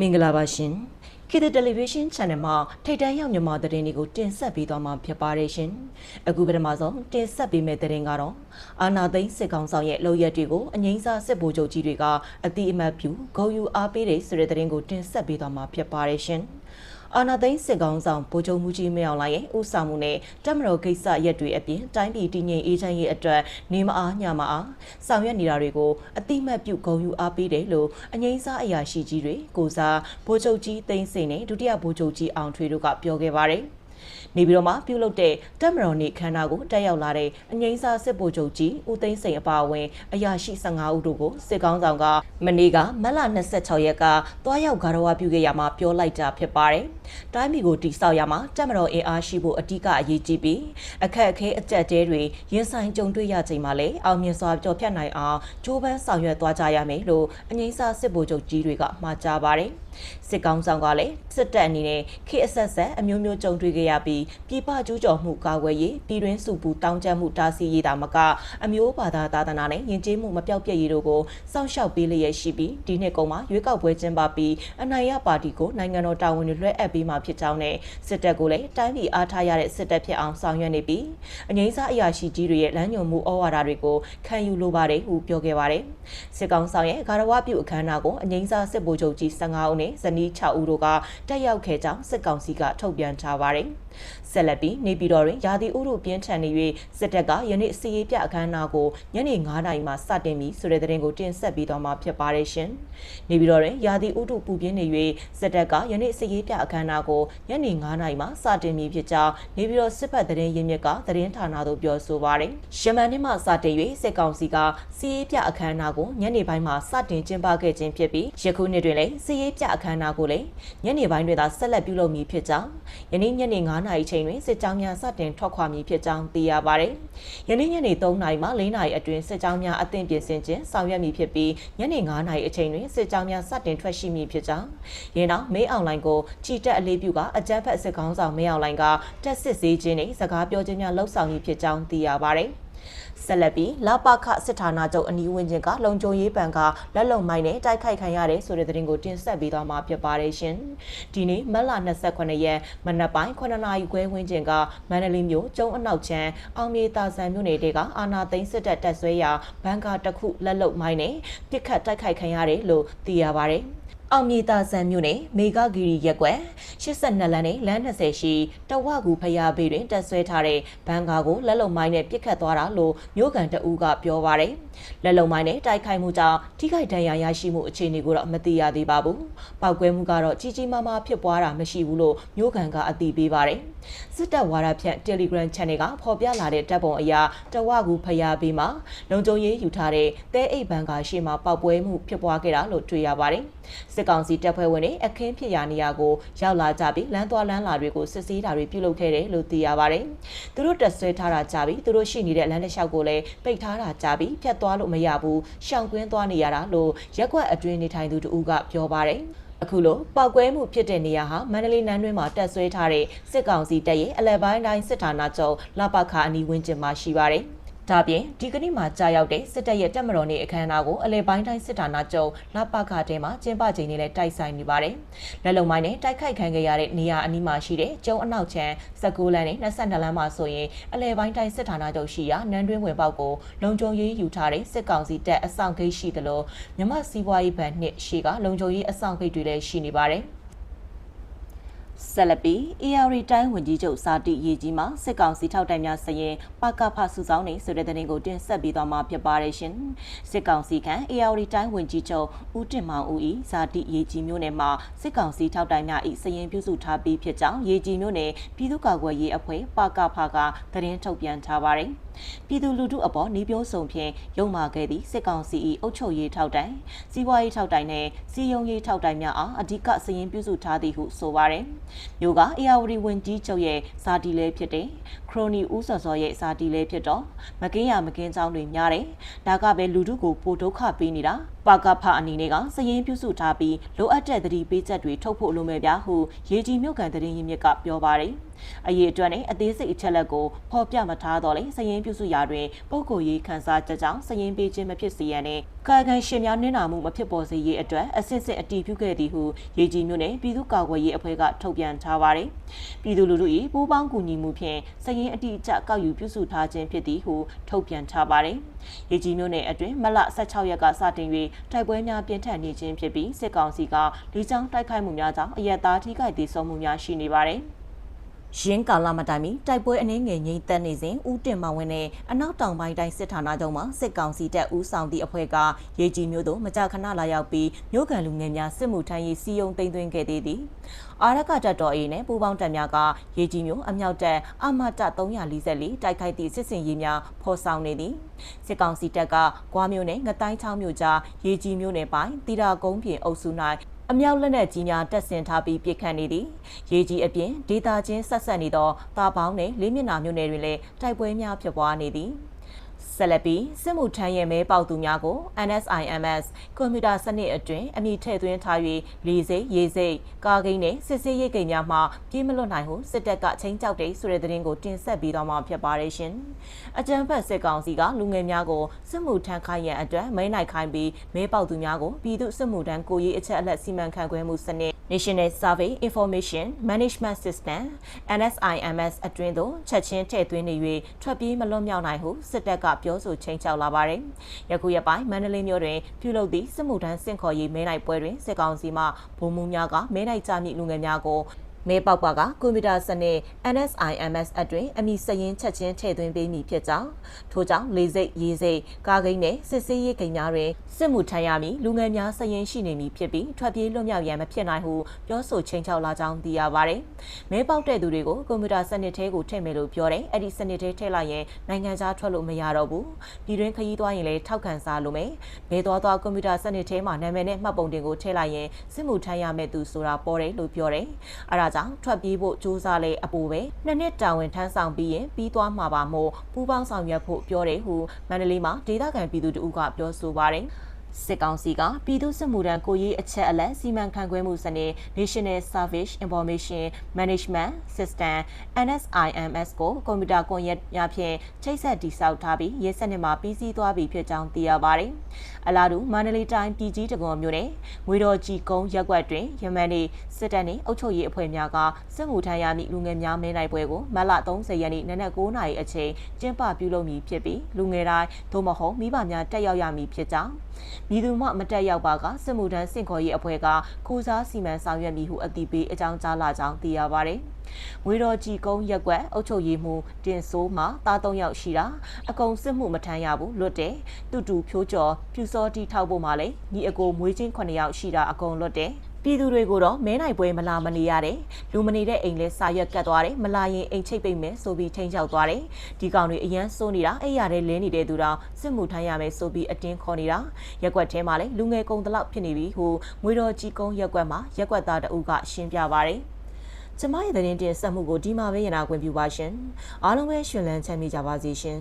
မင်္ဂလာပါရှင်ခေတ်သစ်တယ်လီဗီရှင်း channel မှာထိတ်တန်းရောက်မြန်မာသတင်းတွေကိုတင်ဆက်ပေးသွားမှာဖြစ်ပါတယ်ရှင်အခုပထမဆုံးတင်ဆက်ပေးမယ့်သတင်းကတော့အာနာသိန်းစစ်ကောင်ဆောင်ရဲ့လုပ်ရက်တွေကိုအငိမ့်စားစစ်ဗိုလ်ချုပ်ကြီးတွေကအတိအမှတ်ပြုဂုံယူအားပေးတဲ့ဆိုတဲ့သတင်းကိုတင်ဆက်ပေးသွားမှာဖြစ်ပါတယ်ရှင် အာနာသိန်းစစ်ကောင်ဆောင်ဗိုလ်ချုပ်မှုကြီးမင်းအောင်လှိုင်ရဲ့ဦးဆောင်မှုနဲ့တပ်မတော်ကိစ္စရက်တွေအပြင်တိုင်းပြည်တည်ငြိမ်အေးချမ်းရေးအတွက်နေမအားညမအားဆောင်ရွက်နေတာတွေကိုအတိမတ်ပြုဂုဏ်ယူအားပေးတယ်လို့အငိမ့်စားအရာရှိကြီးတွေကိုစားဗိုလ်ချုပ်ကြီးသိန်းစိန်နဲ့ဒုတိယဗိုလ်ချုပ်ကြီးအောင်ထွေတို့ကပြောခဲ့ပါတယ်။ နေပြည်တော်မှာပြုလုပ်တဲ့တပ်မတော်နေ့ခမ်းနားကိုတက်ရောက်လာတဲ့အငိမ့်စာစစ်ဗိုလ်ချုပ်ကြီးဦးသိန်းစိန်အပါအဝင်အရာရှိ15ဦးတို့ကိုစစ်ကောင်းဆောင်ကမနေ့ကမတ်လ26ရက်ကတွားရောက်ဂါရဝပြုခဲ့ရမှာပြောလိုက်တာဖြစ်ပါတယ်။တိုင်းပြည်ကိုတိစောက်ရမှာတပ်မတော်အင်အားရှိဖို့အ धिक အရေးကြီးပြီးအခက်အခဲအကြက်တဲတွေရင်ဆိုင်ကြုံတွေ့ရချိန်မှာလည်းအောင်မြင်စွာကြော်ဖြတ်နိုင်အောင်ကြိုးပမ်းဆောင်ရွက်သွားကြရမယ်လို့အငိမ့်စာစစ်ဗိုလ်ချုပ်ကြီးတွေကမှာကြားပါတယ်။စစ်ကောင်းဆောင်ကလည်းစစ်တပ်အနေနဲ့ခေအဆက်ဆက်အမျိုးမျိုးကြုံတွေ့ခဲ့ရပြီးပြည်ပကျူးကျော်မှုကာကွယ်ရေးပြည်တွင်းစုပူတောင်းကျမ်းမှုတားဆီးရေးတာမကအမျိုးဘာသာသာသနာနဲ့ယဉ်ကျေးမှုမပြောက်ပြည့်ရေးတို့ကိုစောင့်ရှောက်ပေးလျက်ရှိပြီးဒီနှစ်ကုန်မှာရွေးကောက်ပွဲကျင်းပပြီးအနိုင်ရပါတီကိုနိုင်ငံတော်တာဝန်တွေလွှဲအပ်ပေးမှာဖြစ်ကြောင်းနဲ့စစ်တပ်ကိုလည်းတိုင်းပြည်အားထားရတဲ့စစ်တပ်ဖြစ်အောင်ဆောင်ရွက်နေပြီးအငိမ့်စားအရာရှိကြီးတွေရဲ့လမ်းညွှန်မှုဩဝါဒတွေကိုခံယူလိုပါတယ်ဟုပြောခဲ့ပါတယ်စစ်ကောင်ဆောင်ရဲ့ဂါရဝပြုအခမ်းအနားကိုအငိမ့်စားစစ်ဗိုလ်ချုပ်ကြီး15ဦးနဲ့ဇနီး6ဦးတို့ကတက်ရောက်ခဲ့ကြောင်းစစ်ကောင်စီကထုတ်ပြန်ထားပါတယ်။ဆက်လက်ပြီးနေပြည်တော်တွင်ရာသီဥတုပြင်းထန်နေ၍စစ်တပ်ကယနေ့စီရေးပြအခမ်းအနားကိုညနေ9:00နာရီမှစတင်ပြီးဆိုတဲ့သတင်းကိုတင်ဆက်ပြီးတော့မှာဖြစ်ပါတယ်ရှင်။နေပြည်တော်တွင်ရာသီဥတုပူပြင်းနေ၍စစ်တပ်ကယနေ့စီရေးပြအခမ်းအနားကိုညနေ9:00နာရီမှစတင်ပြီးဖြစ်ကြောင်းနေပြည်တော်စစ်ဖက်သတင်းရင်းမြစ်ကသတင်းဌာနသို့ပြောဆိုပါတယ်။ရှမန်နေ့မှစတင်၍စစ်ကောင်စီကစီရေးပြအခမ်းအနားကိုညနေပိုင်းမှာစတင်ကျင်းပခဲ့ခြင်းဖြစ်ပြီးယခုနှစ်တွင်လည်းစီရေးပြအခမ်းအနားကိုလည်းညနေပိုင်းတွင်သာဆက်လက်ပြုလုပ်မည်ဖြစ်ကြောင်းယနေ့ညနေ9:00နာရီချိန်တွင်စစ်ကြောင်းများစတင်ထွက်ခွာမည်ဖြစ်ကြောင်းသိရပါတယ်။ယနေ့ညနေ3နာရီမှ4နာရီအတွင်းစစ်ကြောင်းများအသင့်ပြင်ဆင်ခြင်းဆောင်ရွက်မည်ဖြစ်ပြီးညနေ9နာရီအချိန်တွင်စစ်ကြောင်းများစတင်ထွက်ရှိမည်ဖြစ်ကြောင်းရင်းနောက်မေးအွန်လိုင်းကိုချီတက်အလေးပြုကအကြမ်းဖက်စစ်ကောင်းဆောင်မေးအွန်လိုင်းကတက်စစ်စေးခြင်းနဲ့စကားပြောခြင်းများလှုပ်ဆောင်မည်ဖြစ်ကြောင်းသိရပါတယ်။ ဆက်လက်ပြီးလာပခစစ်ဌာနချုပ်အနီးဝန်းကျင်ကလုံခြုံရေးပန်ကလက်လုံမိုင်းနဲ့တိုက်ခိုက်ခံရတယ်ဆိုတဲ့သတင်းကိုတင်ဆက်ပေးသွားမှာဖြစ်ပါတယ်ရှင်။ဒီနေ့မတ်လ28ရက်မနက်ပိုင်း9နာရီခွဲဝန်းကျင်ကမန္တလေးမြို့ကျုံအနောက်ချမ်းအောင်မြေတာဆန်မြို့နယ်တွေကအာနာသိန်းစစ်တပ်တပ်ဆွဲရာဘန်ကာတစ်ခုလက်လုံမိုင်းနဲ့ပစ်ခတ်တိုက်ခိုက်ခံရတယ်လို့သိရပါတယ်။ အောင်မြေတာဆန်မြို့နယ်မေဂဂီရီရက်ကွက်82လမ်းနဲ့လမ်း20ရှိတဝကူဖျားဘေးတွင်တက်ဆွဲထားတဲ့ဘန်ကာကိုလက်လုံမိုင်းနဲ့ပစ်ခတ်သွားတာလို့မြို့ကန်တအူးကပြောပါရယ်လက်လုံမိုင်းနဲ့တိုက်ခိုက်မှုကြောင့်ထိခိုက်ဒဏ်ရာရရှိမှုအခြေအနေကိုတော့မသိရသေးပါဘူး။ပောက်ကွဲမှုကတော့ကြီးကြီးမားမားဖြစ်ပွားတာမရှိဘူးလို့မြို့ကန်ကအသိပေးပါရယ်စစ်တပ်ဝါဒဖြန့် Telegram Channel ကဖော်ပြလာတဲ့တပ်ပုံအရာတဝကူဖျားဘေးမှာလုံခြုံရေးယူထားတဲ့တဲအိတ်ဘန်ကာရှေ့မှာပောက်ပွဲမှုဖြစ်ပွားခဲ့တာလို့တွေ့ရပါတယ်။စစ်ကောင်စီတပ်ဖွဲ့ဝင်တွေအခင်းဖြစ်ရာနေရာကိုရောက်လာကြပြီးလမ်းသွားလမ်းလာတွေကိုစစ်ဆေးတာတွေပြုလုပ်ခဲ့တယ်လို့သိရပါတယ်။သူတို့တက်ဆွဲထားတာကြပြီးသူတို့ရှိနေတဲ့လမ်းတစ်လျှောက်ကိုလည်းပိတ်ထားတာကြပြီးဖြတ်သွားလို့မရဘူးရှောင်ကွင်းသွားနေရတာလို့ရက်ွက်အတွင်းနေထိုင်သူတို့ကပြောပါတယ်။အခုလိုပောက်ကွဲမှုဖြစ်တဲ့နေရာဟာမန္တလေးနန်းတွင်းမှာတက်ဆွဲထားတဲ့စစ်ကောင်စီတပ်ရဲ့အလဲပိုင်းတိုင်းစစ်ဌာနချုပ်လပခအနီးဝန်းကျင်မှာရှိပါတယ်။ ဒါပြင်ဒီကနေ့မှာကြာရောက်တဲ့စစ်တပ်ရဲ့တပ်မတော်နေ့အခမ်းအနားကိုအလဲပိုင်းတိုင်းစစ်ဌာနချုပ်လပခတဲမှာကျင်းပချိန်နဲ့လည်းတိုက်ဆိုင်နေပါတယ်။လက်လုံမိုင်းနဲ့တိုက်ခိုက်ခံခဲ့ရတဲ့နေရာအနီးမှာရှိတဲ့ကျုံအနောက်ချမ်း19လမ်းနဲ့22လမ်းမှာဆိုရင်အလဲပိုင်းတိုင်းစစ်ဌာနချုပ်ရှိရာနန်းတွင်းဝင်ပေါက်ကိုလုံခြုံရေးယူထားတဲ့စစ်ကောင်စီတပ်အဆောင်ဂိတ်ရှိသလိုမြမစီးပွားရေးဘဏ်နှစ်ရှိကလုံခြုံရေးအဆောင်ဂိတ်တွေလည်းရှိနေပါတယ်။ ဆက်လက်ပြီး AR တိုင်းဝန်ကြီးချုပ်စာတိရေးကြီးမှာစစ်ကောင်စီထောက်တိုင်များစရင်ပကဖစုဆောင်နေဆိုတဲ့သတင်းကိုတင်ဆက်ပေးသွားမှာဖြစ်ပါတယ်ရှင်စစ်ကောင်စီခန့် AR တိုင်းဝန်ကြီးချုပ်ဦးတင်မောင်ဦးဤစာတိရေးကြီးမျိုးနယ်မှာစစ်ကောင်စီထောက်တိုင်များဤစရင်ပြုစုထားပြီးဖြစ်ကြောင်းရေးကြီးမျိုးနယ်ပြည်သူ့ကာကွယ်ရေးအဖွဲ့ပကဖကသတင်းထုတ်ပြန်ထားပါတယ် ပြည်သူလူထုအပေါ်နေပြောဆောင်ဖြင့်ရုံမာခဲ့သည့်စစ်ကောင်စီ၏အုပ်ချုပ်ရေးထောက်တိုင်စီးပွားရေးထောက်တိုင်နှင့်စီယုံရေးထောက်တိုင်များအားအဓိကစရင်ပြုစုထားသည်ဟုဆိုပါရယ်မြို့ကအေယာဝတီဝင်ကြီးချုပ်ရဲ့ဇာတီလဲဖြစ်တဲ့ခရိုနီဦးစော်စော်ရဲ့ဇာတီလဲဖြစ်တော့မကင်းရမကင်းချောင်းတွေများတယ်ဒါကပဲလူထုကိုပိုဒုက္ခပေးနေတာ ပါကဖအနေနဲ့ကစရင်ပြုစုထားပြီးလိုအပ်တဲ့သတိပေးချက်တွေထုတ်ဖို့လိုမယ်ဗျာဟုရေကြီးမြို့ကန်တရင်ရင်းမြစ်ကပြောပါတယ်အရေးအတွက်နဲ့အသေးစိတ်အချက်လက်ကိုဖော်ပြမထားတော့လေစရင်ပြုစုရာတွင်ပုံကိုရေးခန်းစားချက်ကြောင့်စရင်ပေးခြင်းမဖြစ်စေရန်နဲ့ ကာကန်ရှင်များနင်းနာမှုမဖြစ်ပေါ်စေရေးအတွက်အစစ်စစ်အတီးပြုခဲ့သည်ဟုရေကြီးမြို့နယ်ပြည်သူ့ကာကွယ်ရေးအဖွဲ့ကထုတ်ပြန်ထားပါတယ်။ပြည်သူလူထု၏ပူးပေါင်းကူညီမှုဖြင့်စည်ရင်အတီးအကျကောက်ယူပြုစုထားခြင်းဖြစ်သည်ဟုထုတ်ပြန်ထားပါတယ်။ရေကြီးမြို့နယ်အတွင်းမလ16ရက်ကစတင်၍တိုက်ပွဲများပြင်းထန်နေခြင်းဖြစ်ပြီးစစ်ကောင်စီကလေကြောင်းတိုက်ခိုက်မှုများကြောင့်အရက်သားထိခိုက်ဒေဆုံးမှုများရှိနေပါတယ်။ ရင်းကာလမတိုင်မီတိုက်ပွဲအနှင်းငယ်ငိမ့်သက်နေစဉ်ဦးတင်မောင်ဝင်းနဲ့အနောက်တောင်ပိုင်းတိုင်းစစ်ဌာနချုပ်မှစစ်ကောင်စီတပ်ဦးဆောင်သည့်အဖွဲ့ကရေကြီးမျိုးတို့မကြာခဏလာရောက်ပြီးမြို့ကန်လူငယ်များစစ်မှုထမ်းရေးစီယုံသိမ်းသွင်းခဲ့သေးသည်အာရကတပ်တော်အေးနဲ့ပူပေါင်းတပ်များကရေကြီးမျိုးအမြောက်တပ်အမတ344တိုက်ခိုက်သည့်စစ်စင်ရေးများဖော်ဆောင်နေသည်စစ်ကောင်စီတပ်ကကွာမျိုးနဲ့ငတိုင်းချောင်းမျိုးကြားရေကြီးမျိုးနယ်ပိုင်းတီတာကုန်းပြင်အုပ်စု၌ အမြောက်လက်နက်ကြီးများတက်ဆင်ထားပြီးပြစ်ခတ်နေသည်ရေကြီးအပြင်ဒေတာချင်းဆက်ဆက်နေသောတာပေါင်းနဲ့လေးမျက်နှာမြို့နယ်တွင်လည်းတိုက်ပွဲများဖြစ်ပွားနေသည် ဆက်လက်ပြီးစစ်မှုထမ်းရဲမဲပေါက်သူများကို NSIMS ကွန်ပျူတာစနစ်အတွင်းအမည်ထည့်သွင်းထား၍လေစိတ်ရေစိတ်ကားကိန်းနဲ့စစ်စေးရိတ်ကိန်းများမှပြေးမလွတ်နိုင်ဟုစစ်တပ်ကချင်းကြောက်တဲ့ဆိုတဲ့သတင်းကိုတင်ဆက်ပြီးတော့မှဖြစ်ပါတယ်ရှင်။အကြံဖက်စစ်ကောင်စီကလူငယ်များကိုစစ်မှုထမ်းခိုင်းရန်အတွက်မဲနိုင်ခိုင်းပြီးမဲပေါက်သူများကိုပြည်သူစစ်မှုထမ်းကိုရေးအချက်အလက်စီမံခန့်ခွဲမှုစနစ် National Survey Information Management System NSIMS အတွင်းသို့ချက်ချင်းထည့်သွင်းနေ၍ထွက်ပြေးမလွတ်မြောက်နိုင်ဟုစစ်တပ်ကပြောဆိုချိန်ချောက်လာပါတယ်။ယခုရက်ပိုင်းမန္တလေးမြို့တွင်ပြုလုပ်သည့်စစ်မှုထမ်းစင့်ခေါ်ရေးမဲနိုင်ပွဲတွင်စစ်ကောင်စီမှဗိုလ်မှူးများကမဲနိုင်ကြမည့်လူငယ်များကို မဲပေါက်ပါကကွန်ပျူတာစနစ် NSIMS အတွင်းအမည်စရင်ချက်ချင်းထည့်သွင်းပေးမည်ဖြစ်ကြောင်းထို့ကြောင့်လေစိတ်ရေးစိတ်ကားကိန်းနဲ့စစ်ဆေးရေးကိန်းများတွင်စစ်မှုထမ်းရမည်လူငယ်များစရင်ရှိနေမည်ဖြစ်ပြီးထွက်ပြေးလွတ်မြောက်ရန်မဖြစ်နိုင်ဟုပြောဆိုချိန်ချောက်လာကြောင်းသိရပါတယ်။မဲပေါက်တဲ့သူတွေကိုကွန်ပျူတာစနစ်ထဲကိုထည့်မယ်လို့ပြောတယ်။အဲ့ဒီစနစ်ထဲထည့်လိုက်ရင်နိုင်ငံခြားထွက်လို့မရတော့ဘူး။ပြည်တွင်းခရီးသွားရင်လည်းထောက်ခံစားလို့မယ်။မဲသွားသွားကွန်ပျူတာစနစ်ထဲမှာနာမည်နဲ့မှတ်ပုံတင်ကိုထည့်လိုက်ရင်စစ်မှုထမ်းရမယ့်သူဆိုတာပေါ်တယ်လို့ပြောတယ်။အဲဒါကြောင့်ထွက်ပြေးဖို့စူးစမ်းလေအပူပဲနှစ်နှစ်တာဝန်ထမ်းဆောင်ပြီးရင်ပြီးသွားမှာပါမို့ပူးပေါင်းဆောင်ရွက်ဖို့ပြောတယ်ဟုမန္တလေးမှာဒေသခံပြည်သူတို့ကပြောဆိုပါတယ်။ စစ်ကောင်စီကပြည်သူ့စစ်မှုထမ်းကိုရေးအချက်အလက်စီမံခန့်ခွဲမှုစနစ် National Service Information Management System NSIMS ကိုကွန်ပျူတာကွန်ရက်များဖြင့်ချိတ်ဆက်တည်ဆောက်ထားပြီးရဲစနစ်မှာပြီးစီးသွားပြီဖြစ်ကြောင်းသိရပါတယ်။အလားတူမန္တလေးတိုင်းပြည်ကြီးတကွန်မြို့နယ်ငွေတော်ကြီးကုန်းရပ်ကွက်တွင်ယမန်နေ့စစ်တပ်နှင့်အုပ်ချုပ်ရေးအဖွဲ့များကစစ်မှုထမ်းရမည့်လူငယ်များမဲနိုင်ပွဲကိုမတ်လ30ရက်နေ့နနက်9:00နာရီအချိန်ကျင်းပပြုလုပ်မည်ဖြစ်ပြီးလူငယ်တိုင်းသို့မဟုတ်မိဘများတက်ရောက်ရမည်ဖြစ်ကြောင်းမည်သူမှမတက်ရောက်ပါကစစ်မှုထမ်းစင်ခေါ်ရေးအဖွဲ့ကကိုစားစီမံဆောင်ရွက်မည်ဟုအသိပေးအကြောင်းကြားလာကြောင်းသိရပါတယ်။ငွေတော်ကြီးကုန်းရက်ကွက်အုပ်ချုပ်ရေးမှူးတင်စိုးမှသား၃ယောက်ရှိတာအကုံစစ်မှုမထမ်းရဘူးလွတ်တယ်တူတူဖြိုးကျော်ပြူစောတီထောက်ဖို့မှလည်းညီအကိုမွေးချင်း9ယောက်ရှိတာအကုံလွတ်တယ် ပြည်သူတွေကိုတော့မဲနိုင်ပွဲမလာမနေရတယ်လူမနေတဲ့အိမ်လဲစာရွက်ကတ်သွားတယ်မလာရင်အိမ်ချိတ်ပိတ်မယ်ဆိုပြီးထိန်ချောက်သွားတယ်ဒီကောင်တွေအရန်စိုးနေတာအဲ့ရတဲ့လင်းနေတဲ့သူတော်စစ်မှုထမ်းရမယ်ဆိုပြီးအတင်းခေါ်နေတာရက်ကွက်ထဲမှာလဲလူငယ်ကုံတလောက်ဖြစ်နေပြီဟိုငွေတော်ကြီးကုန်းရက်ကွက်မှာရက်ကွက်သားတအုပ်ကရှင်းပြပါတယ်ကျမရဲ့သတင်းတင်ဆက်မှုကိုဒီမှာပဲရနာခွင့်ပြုပါရှင်အားလုံးပဲရှင်လန်းချမ်းမြေ့ကြပါစေရှင်